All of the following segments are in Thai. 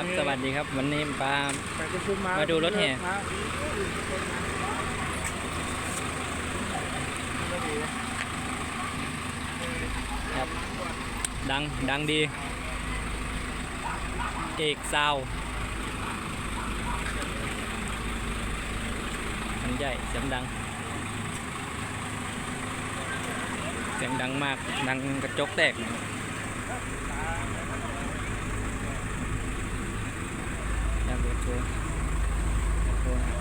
ครับ สวัสดีครับ วันนี้ปาไปประชุมมามาดูรถแห่ครับ ดัง ดังดี เอกซาวอันใหญ่เสียงดัง เสียงดังมาก ดังกระจกแตกนะ ดังรถโชว์โช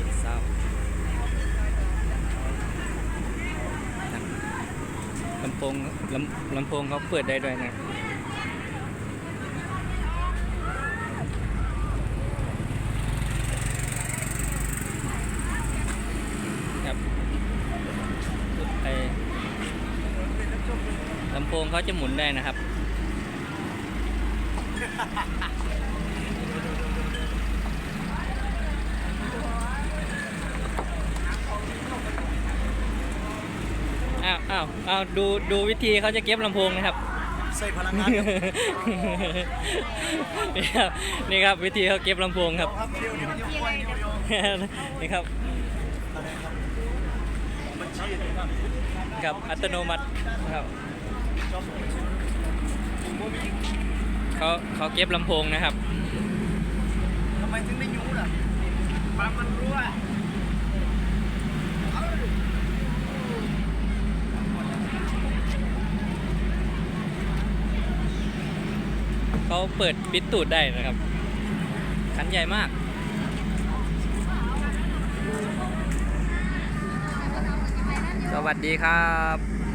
ว์นซาวลำโพงลำลำโพงเขาเปิดได้ด้วยนะครับไอลำโพงเขาจะหมุนได้นะครับ อ้าวอ้าวอ้าวดูดูวิธีเขาจะเก็บลำโพงนะครับ ใส่พลังงานนี่ครับนี่ครับวิธีเขาเก็บลำโพงครับ ครับเดี๋ยวเดี๋ยวเดี๋ยวเดี๋ยวเดี๋ยวนี่ครับบัญชีนะครับครับอัตโนมัติครับ ชอบบัญชีผมบ่มี เขาเขาเก็บลำโพงนะครับทำไมถึงไม่ยูล่ะปั๊มมันรั่วเขาเปิดปิดตูดได้นะครับคันใหญ่มากสวัสดีครับ